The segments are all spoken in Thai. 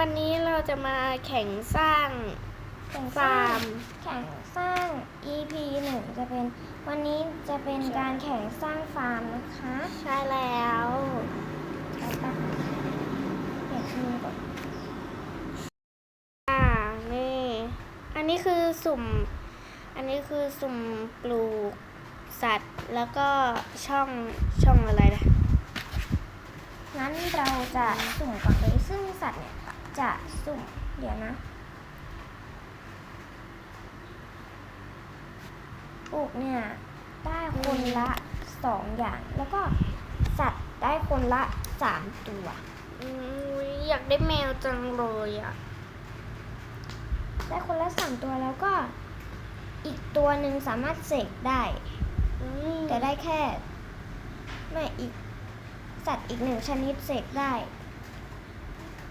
วันนี้เราจะมาแข่งสร้างแข่งฟาร์ม แข่งสร้าง EP หนึ่งจะเป็นวันนี้จะเป็นการแข่งสร้างฟาร์มนะคะใช่แล้ว ไปปะเปลี่ยนชื่อก่อนอ่า นี่ อันนี้คือสุ่ม อันนี้คือสุ่มปลูกสัตว์ แล้วก็ช่องช่องอะไรนะ งั้นเราจะสุ่มก่อนเลยซึ่งสัตว์เนี่ย จะสุ่มเดี๋ยวนะปลูกเนี่ย ได้คนละสองอย่าง แล้วก็สัตว์ได้คนละสามตัวอืมอยากได้แมวจังเลยอะ ได้คนละสามตัวแล้วก็อีกตัวหนึ่งสามารถเสกได้อืมแต่ได้แค่ ไม่อีก สัตว์อีกหนึ่งชนิดเสกได้อ่า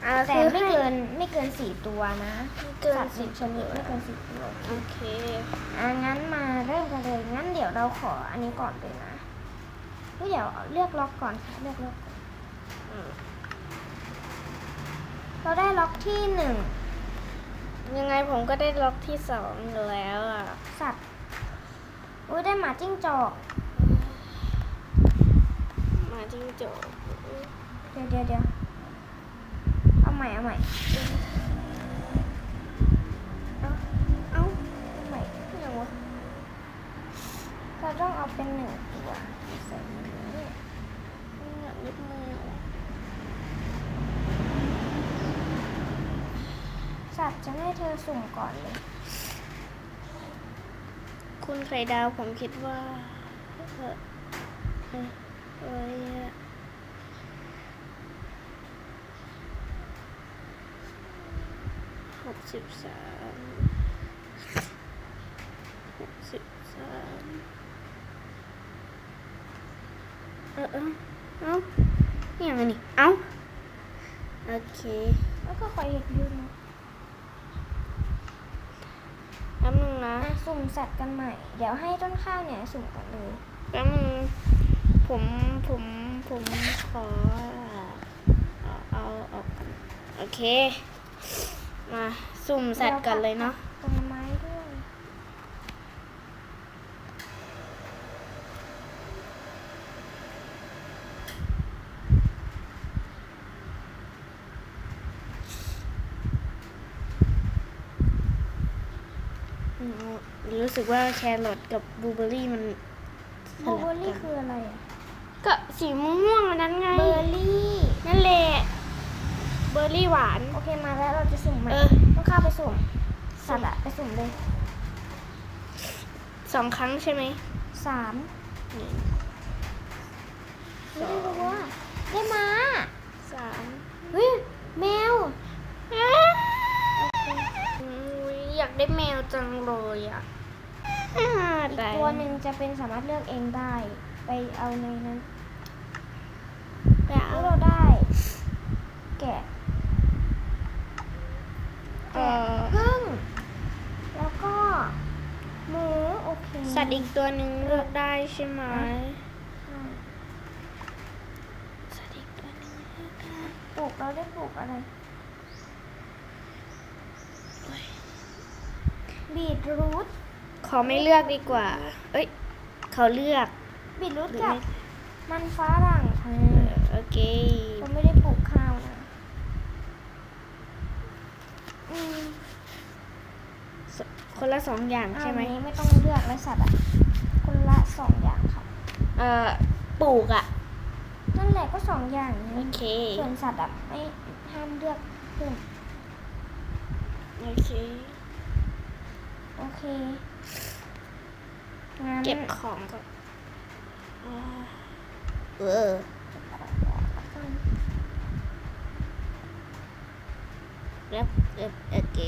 แต่คือไม่ให้เกินไม่เกินสี่ตัวนะไม่เกินสัตว์หสินึ่บงชนิดไม่เกินสี่ตัวโอเคอะงั้นมาเริ่มกันเลยงั้นเดี๋ยวเราขออันนี้ก่อนเลยนะเฮ้ยเดี๋ยวเลือกล็อกก่อนค่ะเลือกล็อกก่อนอืมเราได้ล็อกที่หนึ่งยังไงผมก็ได้ล็อกที่สองอยู่แล้วอะสัตว์อุ้ยได้หมาจิ้งจอกมาจิ้งจอกเดี๋ยวเดี๋ยวเดี๋ยวเอาให ม่เอาใหม่เอาเอาใหม่ไม่รู้วะเราต้องเอาเป็นหนึ่งตัวใส่ในนี้อยากเล็บมือสัตว์จะให้เธอสุ่มก่อนเลย คุณไข่ดาวผมคิดว่าเออเออเอ้ยหก สิบสามหกสิบสามเออเออเอ้านี่ยังไงนี่ เอ้าโอเค แล้วก็คอยเห็นดูนะแป๊บนึงนะ สุ่มสัตว์กันใหม่ เดี๋ยวให้ต้นข้าวเนี่ยสุ่มก่อนเลยแป๊บนึงผม ผม ผมขอ เอา เอาออกโอเค มา สุ่มสัตว์กันเลยเนาะต้นไม้ด้วยอืมรู้สึกว่าแครอทกับบลูเบอร์รี่มันบลูเบอร์รี่คืออะไรอะก็สีม่วงๆอันนั้นไง เบอร์รี่ นั่นแหละ เบอร์รี่หวาน โอเคมาแล้วเราจะสุ่มใหม่เออ ต้องเข้าไปสุ่มสัตว์อะไปสุ่มเลยสองครั้งใช่ไหมสามหนึ่งไม่ได้รู้ว่าได้มาสามเฮ้ยแมวอืมอยากได้แมวจังเลยอะอ่าอีกได้ตัวหนึ่งจะเป็นสามารถเลือกเองได้ ไปเอาในนั้นไปแล้เอาวเราได้ แกะ เอ่อ พึ่ง แล้วก็หมูโอ เคสัตว์อีกตัวหนึ่งเลือกได้ใช่ไหมใช่สัตว์อีกตัวหนึ่งเลือกได้ปลูกเราได้ปลูกอะไรโอ้ยบีทรูทขอไม่เลือกดีกว่า เอ้ยเขาเลือกบีทรูทหรือกับไม่มันฟ้าหลังค่ะเออโอเคเราไม่ได้ปลูกข้าวนะอืมส คนละสองอย่างใช่ไหมอันนี้ไม่ต้องเลือกแล้วสัตว์อะ คนละสองอย่างค่ะ เอ่อปลูกอะ นั่นแหละก็สองอย่างโอนี้เค ส่วนสัตว์อะไม่ห้ามเลือกเพิ่มโอเค โอเคงั้นเก็บของก่อนอ่าเออ แล้วเออโอเค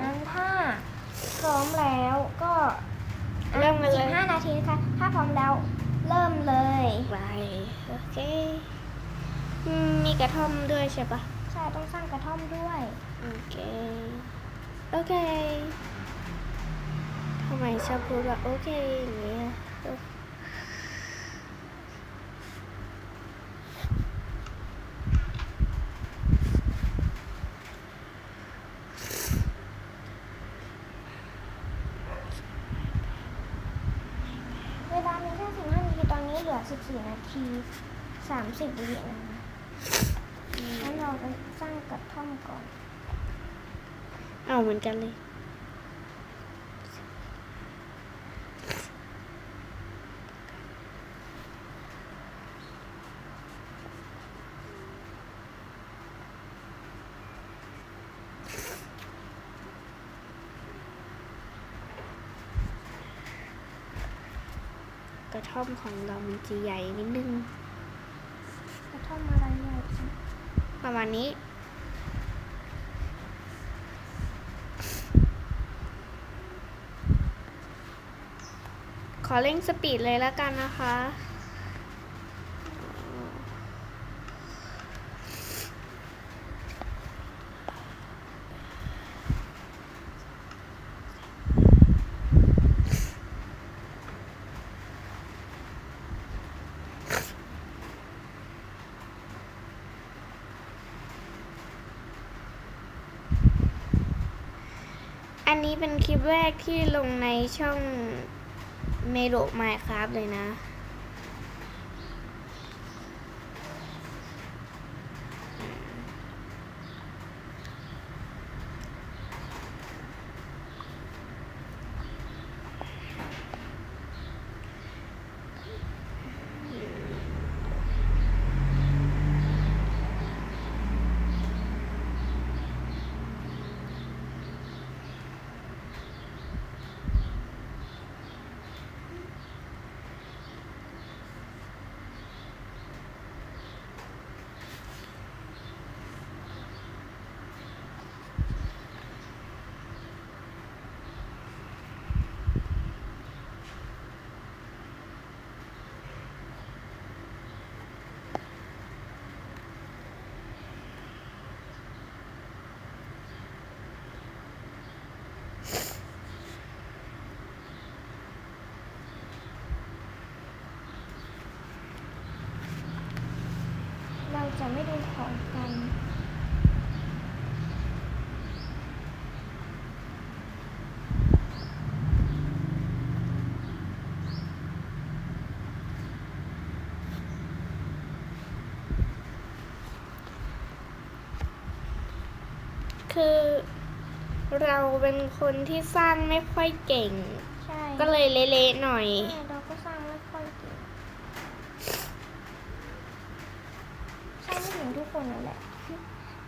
งั้นถ้าพร้อมแล้วก็ เริ่มกันเลย สิบห้านาทีนะคะ ถ้าพร้อมแล้วเริ่มเลย ไป โอเคอืมมีกระท่อมด้วยใช่ปะใช่ต้องสร้างกระท่อมด้วย โอเค โอเคทำไมชอบพูดว่าโอเคอย่างเงี้ย ลือ 14นาที30วินะคะงั้นเราไปสร้างกระท่อมก่อน เอาเหมือนกันเลย กระท่อมของเรามันจะใหญ่นิดนึง กระท่อมอะไรใหญ่จังประมาณนี้ ขอเร่งสปีดเลยแล้วกันนะคะ นนี้เป็นคลิปแรกที่ลงในช่องเมโลไมครับเลยนะ จะไม่ดูของกันคือเราเป็นคนที่สร้างไม่ค่อยเก่งใช่ก็เลยเละๆหน่อย ใช่เราก็สร้างไม่ค่อยเก่งสร้างไม่ถึงทุกคนนั่นแหละ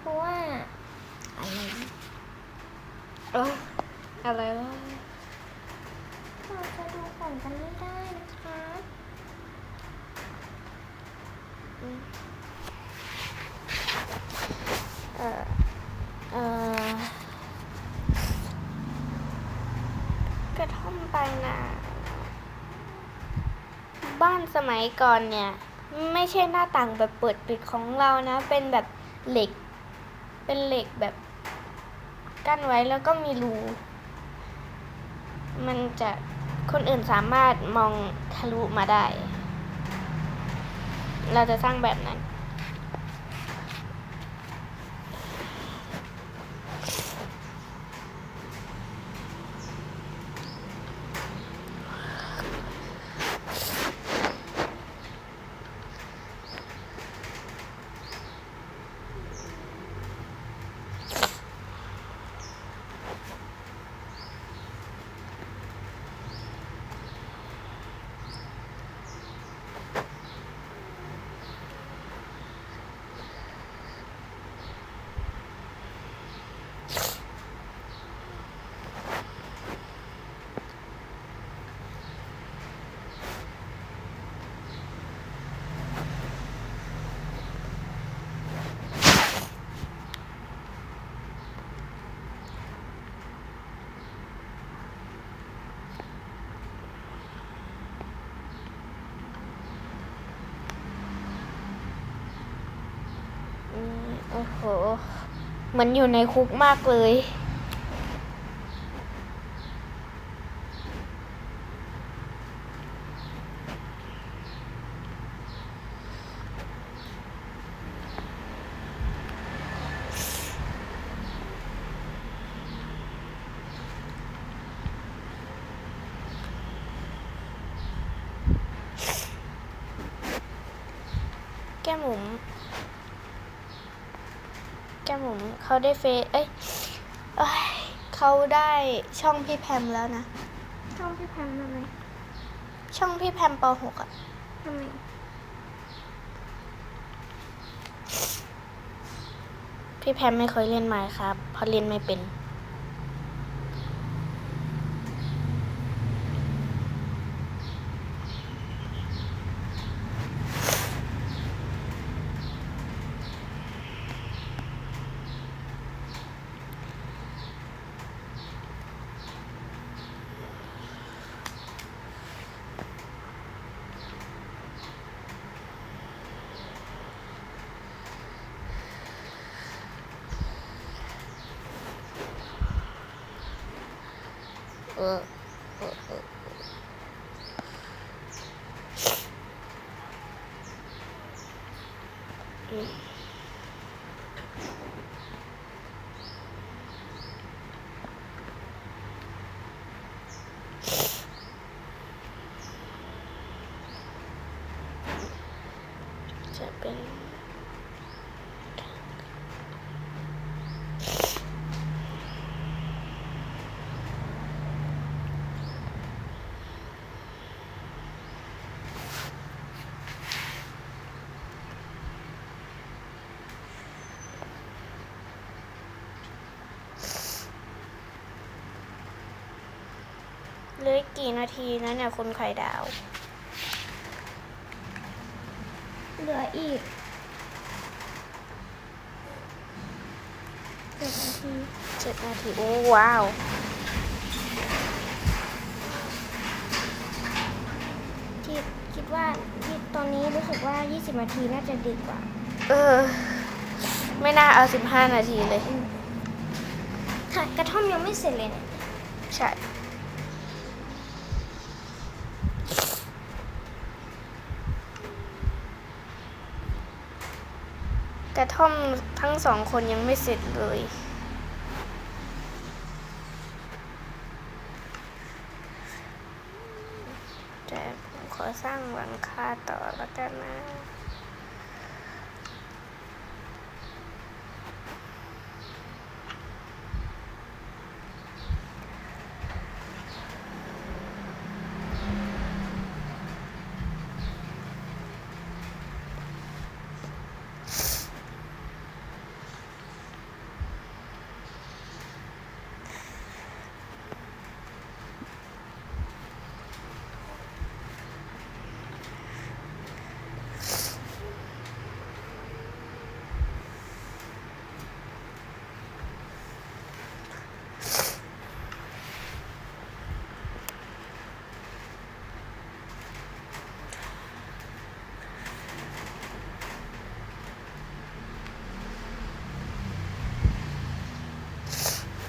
เพราะว่า อะไร เอออะไรวะ เราจะดูของกันไม่ได้นะคะ เออเอกระท่อมไปนะบ้านสมัยก่อนเนี่ย ไม่ใช่หน้าต่างแบบเปิดปิดของเรานะ เป็นแบบเหล็ก เป็นเหล็กแบบกั้นไว้แล้วก็มีรูมันจะคนอื่นสามารถมองทะลุมาได้ เราจะสร้างแบบนั้น อืม โอ้โห เหมือนอยู่ในคุกมากเลย อ แก้มหมุม แก้มหมุม เขาได้เฟซเอ้ยเอ้ยเขาได้ช่องพี่แพมแล้วนะ ช่องพี่แพมทำไม ช่องพี่แพมป .6 อะทำไมพี่แพมไม่เคยเล่นไมค์ครับเพราะเล่นไม่เป็น เออเออเอออืมจะเป็น เหลืออีกกี่นาทีนะเนี่ยคุณไข่ดาว เหลืออีกเจ็ดนาทีเจ็ดนาทีโอ้ว้าวคิดคิดว่าที่ตอนนี้รู้สึกว่า 20 นาทีน่าจะดีกว่า เออ ไม่น่าเอาสิบห้านาทีเลย ค่ะ กระท่อมยังไม่เสร็จเลยเนี่ยใช่ กระท่อมทั้งสองคนยังไม่เสร็จเลย แต่ผมขอสร้างหลังคาต่อแล้วกันนะ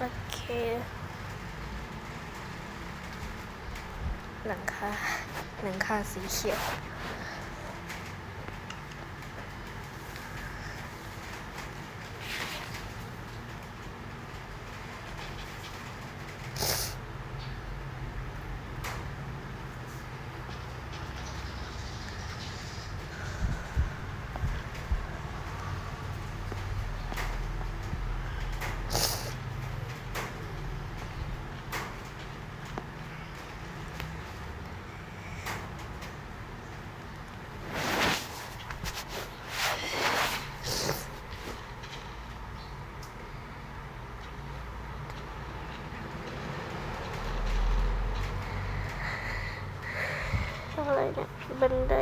โอเค หลังคา หลัง เนี่ยบันได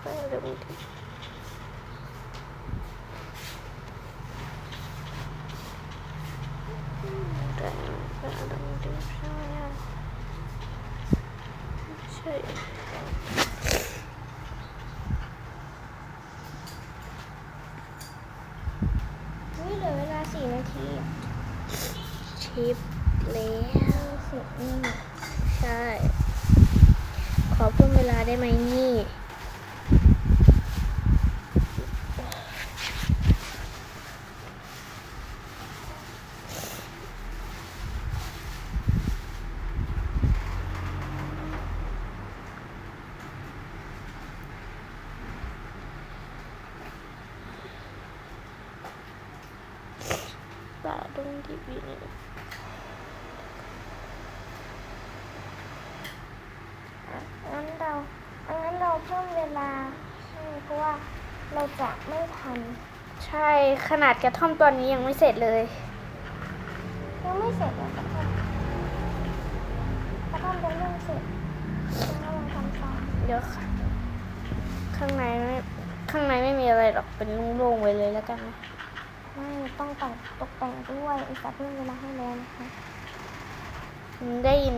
ไปเริ่มที่แต่แต่เริ่มที่ใช่ไหมอะใช่ นี่เหลือเวลา 4 นาทีอะ ชิปแล้ว เสร็จนี่ ใช่ ขอเพิ่มเวลาได้ไหมนี่ ลงทีวีนี่อะงั้นเรางั้นเราเพิ่มเวลาให้เพราะว่าเราจะไม่ทัน ใช่ขนาดกระท่อมตอนนี้ยังไม่เสร็จเลย ยังไม่เสร็จเลยกระท่อมกระท่อมเป็นเรื่องเสร็จยังกำลังทำซ้อมเดี๋ยวค่ะข้างในไม่ข้างในไม่มีอะไรหรอกเป็นโล่งๆไว้เลยแล้วกันนะ ต้องแต่งตกแต่งด้วยอุตส่าห์เพิ่มเวลาให้แล้วนะคะได้ยิน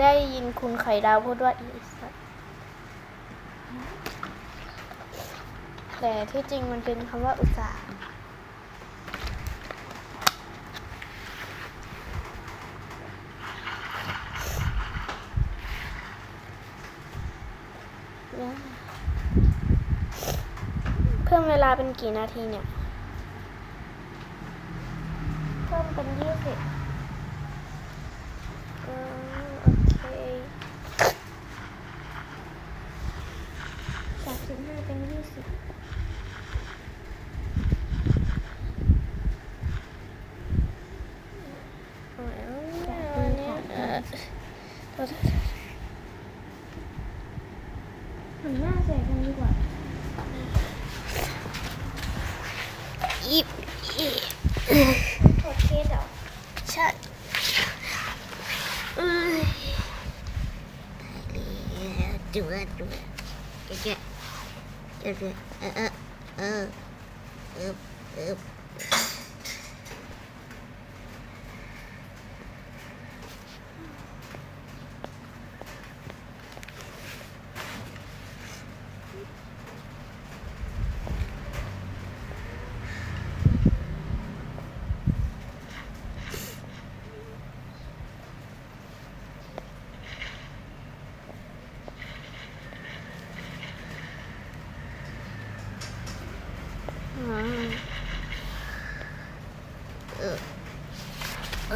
ได้ยินคุณไข่ดาวพูดว่าอีสัตว์แต่ที่จริงมันเป็นคำว่าอุตส่าห์เพิ่มเวลาเป็นกี่นาทีเนี่ย เพิ่มเป็นยี่สิบ อืมโอเค จากสิบห้าเป็นยี่สิบ เอาแล้วเนี่ยวัน เนี้ยเอ่อโทษหันหน้าใส่กันดีกว่าอีบอีบถอเคสเหรอใช่เอ้ยจุ๊บจุ๊บแกะแกแกแกะเออเออเออเออเอออืมเอออ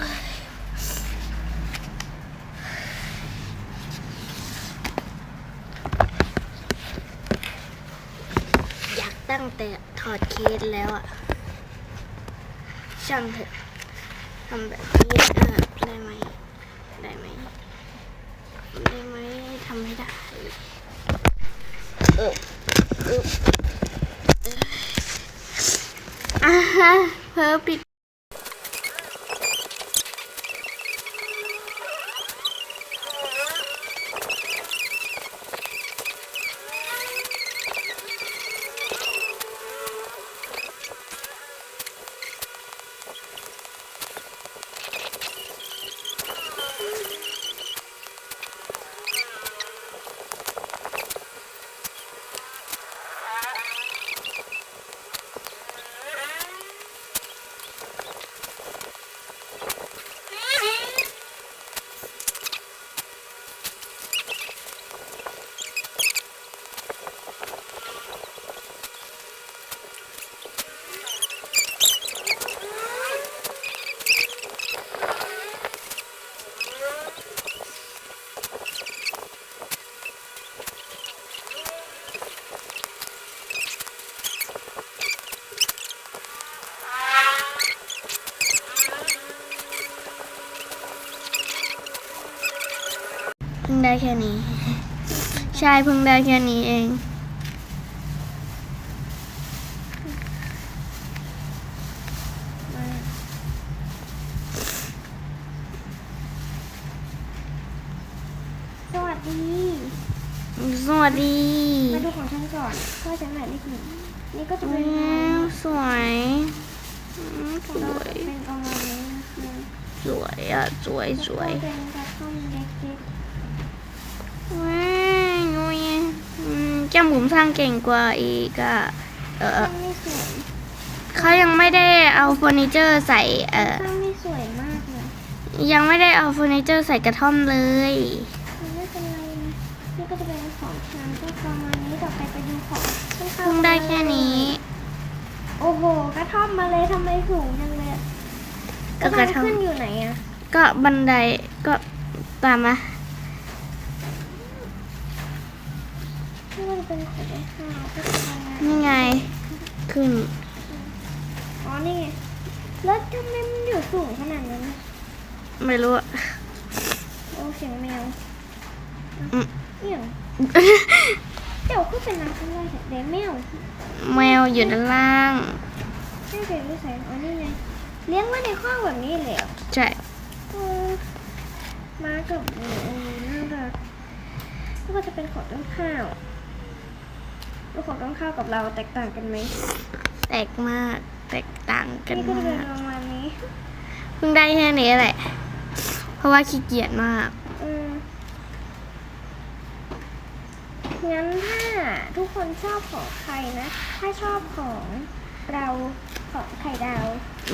ยางแต่ถอดเคสแล้วอะช่างเถอะทำแบบนี้ได้ไหม ได้ไหม ได้ไหมทำไม่ได้เออเอออ่าฮะเพิ่มปิด ได้แค่นี้ ใช่เพิ่งได้แค่นี้เอง สวัสดี สวัสดี มาดูของฉันก่อนพ่อฉันหมายเลขหนึ่งนี่ก็จะอืเป็นมสวยอืมขสองเราวย เป็นประมาณนี้นะคะสวยอะ สวยสวยเป็นกระท่อมเล็ก ว้ายนุยอืมแก้มบุ๋มสร้างเก่งกว่าอีกอะเอๆอสร้างไม่สวยเขายังไม่ได้เอาเฟอร์นิเจอร์ใส่เออสร้างไม่สวยมากเลยยังไม่ได้เอาเฟอร์นิเจอร์ใส่กระท่อมเลย มันไม่เป็นไรนะนี่ก็จะเป็นของฉันก็ประมาณนี้ต่อไปไปดูของฉันเข้าเพิ่งได้แค่นี้ โอ้โหกระท่อมมาเลยทำไมสูงจังเลยอะก็กระท่อม ขึ้นอยู่ไหนอะก็บันไดก็ตามมา มันเป็นของไอ้ข้าวก็จะทำงานนี่ไง ขึ้น อ๋อ นี่ไง แล้วทำไมมันอยู่สูงขนาดนั้นไม่รู้อะโอ้เสียงแมวอืม เอี่ยงเจ้าก็เป็นนักอะไรแต่เด็กแมวแมวอยู่ด้านล่างไม่เคยรู้ใส่อ๋อ นี่ไง เลี้ยงไว้ในข้อกแบบนี้เลยเหรอใช่ เออมากับหมูน่ารักแล้วก็จะเป็นของต้นข้าวแล้วของต้นข้าวกับเราแตกต่างกันไหมแตกมาก แตกต่างกันนี่ก็จะเป็มานกประมาณนี้เพิ่งได้แค่นี้แหละ เพราะว่าขี้เกียจมาก อืมงั้นถ้าทุกคนชอบของใครนะ ถ้าชอบของเราของไข่ดาว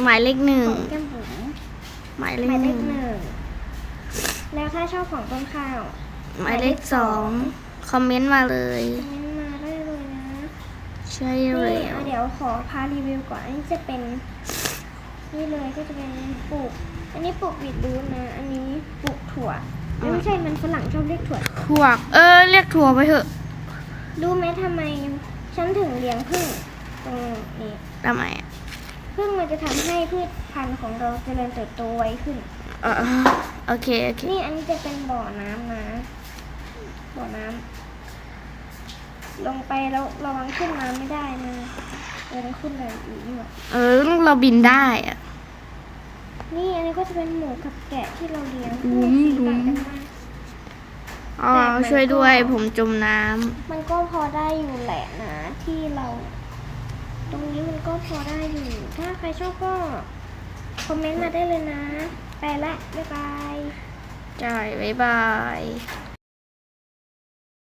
หมายเลขหนึ่งของแก้มบุ๋มหมายเลหขมายหเลนึ่ขงหนึ่งแล้วถ้าชอบของต้นข้าวหมายเลขสองคอมเมนต์มาเลย คอมเมนต์มาได้เลยนะ ใช่นี่เลยเอาเดี๋ยวขอพารีวิวก่อน อันนี้จะเป็น นี่เลยก็จะเป็นปลูก อันนี้ปลูกบีทรูทนะ อันนี้ปลูกถั่วเอ้ยไม่ใช่มันฝรั่งชอบเรียกถั่ว ถั่วเออเรียกถั่วไปเถอะรู้ไหมทำไมฉันถึงเลี้ยงผึ้งตรงนี้ทำไมอะผึ้งมันจะทำให้พืชพันธุ์ของเราเจริญเติบโตไวขึ้น เออโอเคโอเคนี่อันนี้จะเป็นบ่อน้ำนะ บ่อน้ำ ลงไปแล้วระวังขึ้นมาไม่ได้นะเดินขึ้นเลยอีกด้วยเออเราบินได้อะนี่อันนี้ก็จะเป็นหมูกับแกะที่เราเลี้ยงอืมสีต่างกันมากอ๋อช่วยด้วยผมจมน้ำมันก็พอได้อยู่แหละนะที่เรา ตรงนี้มันก็พอได้อยู่ ถ้าใครชอบก็คอมเมนต์มาได้เลยนะ ไปละ บ๊ายบายใช่บ๊ายบาย